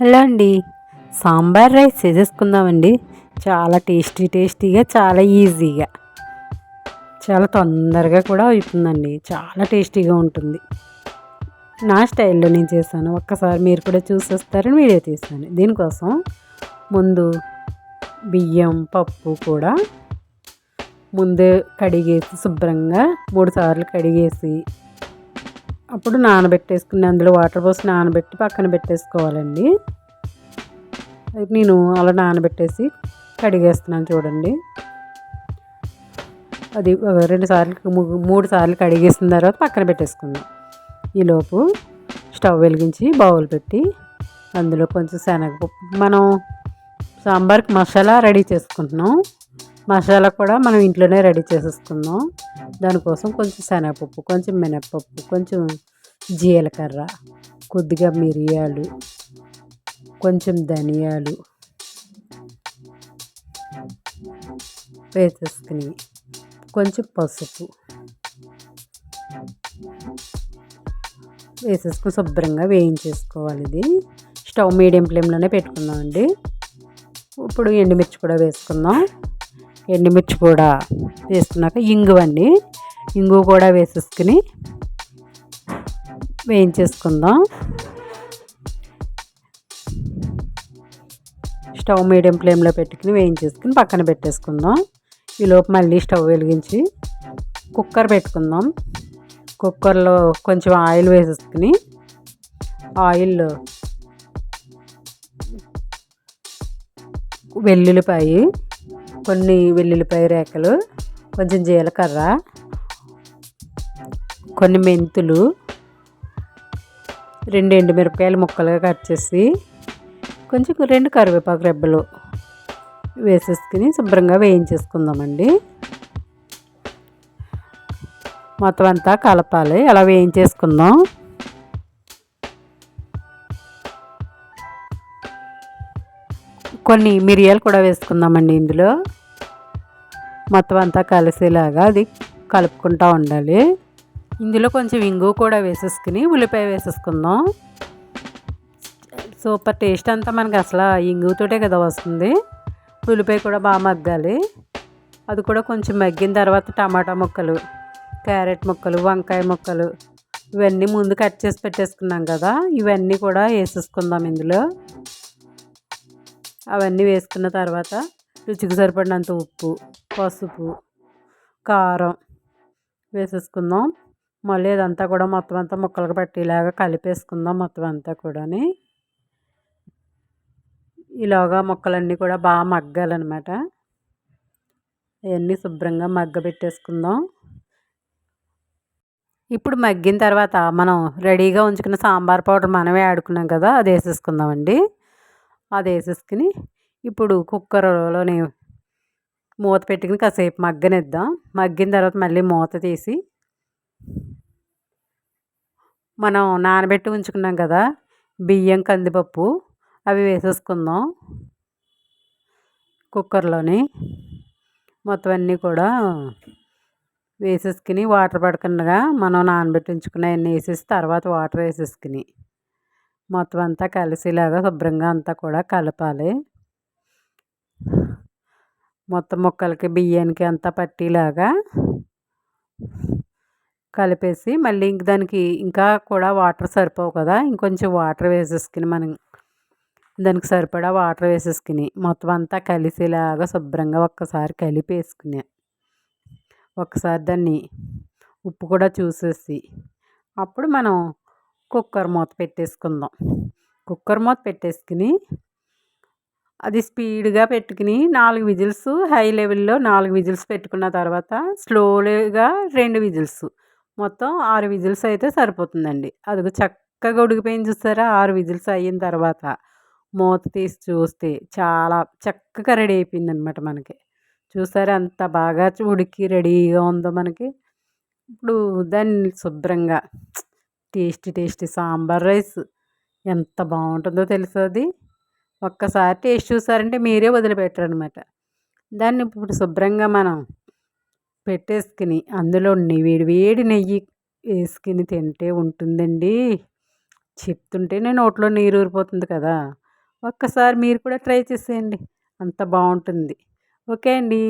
Hello అండి. Sambar rice చేసేసుకుందామండి. చాలా టేస్టీ టేస్టీగా చాలా ఈజీగా. చాలా తొందరగా కూడా అవుతుందండి. చాలా టేస్టీగా ఉంటుంది. నా స్టైల్లో నేను చేశాను. ఒక్కసారి మీరు కూడా చూసేస్తారని వీడియో తీస్తాను దీనికోసం ముందు బియ్యం పప్పు కూడా ముందే కడిగేసి శుభ్రంగా మూడు సార్లు కడిగేసి అప్పుడు నానబెట్టేసుకుని అందులో వాటర్ పోసి నానబెట్టి పక్కన పెట్టేసుకోవాలండి. నేను అలా నానబెట్టేసి కడిగేస్తున్నాను చూడండి. అది రెండు సార్లు మూడు సార్లు కడిగేసిన తర్వాత పక్కన పెట్టేసుకుందాం. ఈలోపు స్టవ్ వెలిగించి బౌల్ పెట్టి అందులో కొంచెం శనగపప్పు మనం సాంబార్కి మసాలా రెడీ చేసుకుంటున్నాం. మసాలా కూడా మనం ఇంట్లోనే రెడీ చేసేసుకుందాం. దానికోసం కొంచెం శనగపప్పు కొంచెం మినప్పప్పు కొంచెం జీలకర్ర కొద్దిగా మిరియాలు కొంచెం ధనియాలు వేసేసుకుని కొంచెం పసుపు వేసేసుకుని శుభ్రంగా వేయించేసుకోవాలి ఇది. స్టవ్ మీడియం ఫ్లేమ్లోనే పెట్టుకుందామండి. ఇప్పుడు ఎండుమిర్చి కూడా వేసుకుందాం. ఎండుమిర్చి కూడా వేసుకున్నాక ఇంగువ అండి ఇంగువ కూడా వేసేసుకుని వేయించేసుకుందాం. స్టవ్ మీడియం ఫ్లేమ్లో పెట్టుకుని వేయించేసుకుని పక్కన పెట్టేసుకుందాం. ఈలోపు మళ్ళీ స్టవ్ వెలిగించి కుక్కర్ పెట్టుకుందాం. కుక్కర్లో కొంచెం ఆయిల్ వేసేసుకుని ఆయిల్ వెల్లుల్లిపాయి కొన్ని వెల్లుల్లిపాయ రేఖలు కొంచెం జీలకర్ర కొన్ని మెంతులు రెండు ఎండుమిరపకాయలు ముక్కలుగా కట్ చేసి కొంచెం రెండు కరివేపాకు రెబ్బలు వేసేసుకుని శుభ్రంగా వేయించేసుకుందామండి. మొత్తం అంతా కలపాలి. అలా వేయించేసుకుందాం. కొన్ని మిరియాలు కూడా వేసుకుందామండి ఇందులో. మొత్తం అంతా కలిసేలాగా అది కలుపుకుంటూ ఉండాలి. ఇందులో కొంచెం ఇంగు కూడా వేసేసుకుని ఉల్లిపాయ వేసేసుకుందాం. సూపర్ టేస్ట్ అంతా మనకి అసలు ఇంగుతోటే కదా వస్తుంది. ఉల్లిపాయ కూడా బాగా మగ్గాలి. అది కూడా కొంచెం మగ్గిన తర్వాత టమాటా ముక్కలు క్యారెట్ ముక్కలు వంకాయ ముక్కలు ఇవన్నీ ముందు కట్ చేసి పెట్టేసుకున్నాం కదా ఇవన్నీ కూడా వేసేసుకుందాం ఇందులో. అవన్నీ వేసుకున్న తర్వాత రుచికి సరిపడినంత ఉప్పు పసుపు కారం వేసేసుకుందాం. మళ్ళీ ఇదంతా కూడా మొత్తం అంతా ముక్కలకు పట్టేలాగా కలిపేసుకుందాం మొత్తం అంతా కూడాని. ఇలాగా ముక్కలన్నీ కూడా బాగా మగ్గాలన్నమాట. అవన్నీ శుభ్రంగా మగ్గ పెట్టేసుకుందాం ఇప్పుడు మగ్గిన తర్వాత మనం రెడీగా ఉంచుకున్న సాంబార్ పౌడర్ మనమే ఆడుకున్నాం కదా అది వేసేసుకుందామండి. అది వేసేసుకుని ఇప్పుడు కుక్కర్లోని మూత పెట్టుకుని కాసేపు మగ్గనిద్దాం. మగ్గిన తర్వాత మళ్ళీ మూత తీసి మనం నానబెట్టి ఉంచుకున్నాం కదా బియ్యం కందిపప్పు అవి వేసేసుకుందాం కుక్కర్లోని. మొత్తం అన్నీ కూడా వేసేసుకుని వాటర్ పడకుండా మనం నానబెట్టి ఉంచుకున్నవన్నీ వేసేసి తర్వాత వాటర్ వేసేసుకుని మొత్తం అంతా కలిసేలాగా శుభ్రంగా అంతా కూడా కలపాలి. మొత్తం ముక్కలకి బియ్యానికి అంతా పట్టేలాగా కలిపేసి మళ్ళీ ఇంక దానికి ఇంకా కూడా వాటర్ సరిపోవు కదా ఇంకొంచెం వాటర్ వేసేసుకుని మనం దానికి సరిపడా వాటర్ వేసేసుకుని మొత్తం అంతా కలిసేలాగా శుభ్రంగా ఒక్కసారి కలిపేసుకుని ఒకసారి దాన్ని ఉప్పు కూడా చూసేసి అప్పుడు మనం కుక్కర్ మూత పెట్టేసుకుందాం. కుక్కర్ మూత పెట్టేసుకుని అది స్పీడ్గా పెట్టుకుని నాలుగు విజిల్స్ హై లెవెల్లో నాలుగు విజిల్స్ పెట్టుకున్న తర్వాత స్లోగా రెండు విజిల్స్. మొత్తం ఆరు విజిల్స్ అయితే సరిపోతుందండి. అది చక్కగా ఉడికిపోయింది చూస్తారా? ఆరు విజిల్స్ అయిన తర్వాత మూత తీసి చూస్తే చాలా చక్కగా రెడీ అయిపోయింది అనమాట మనకి. చూసారా అంత బాగా ఉడికి రెడీగా ఉందో మనకి. ఇప్పుడు దాన్ని శుభ్రంగా టేస్టీ టేస్టీ సాంబార్ రైస్ ఎంత బాగుంటుందో తెలుసు అది? ఒక్కసారి టేస్ట్ చూసారంటే మీరే వదిలిపెట్టరు అనమాట దాన్ని ఇప్పుడు శుభ్రంగా మనం పెట్టేసుకుని అందులో వేడి వేడి నెయ్యి వేసుకుని తింటే ఉంటుందండి. చెప్తుంటే నేను నోట్లో నీరు ఊరిపోతుంది కదా. ఒక్కసారి మీరు కూడా ట్రై చేసేయండి. అంత బాగుంటుంది. ఓకే అండి.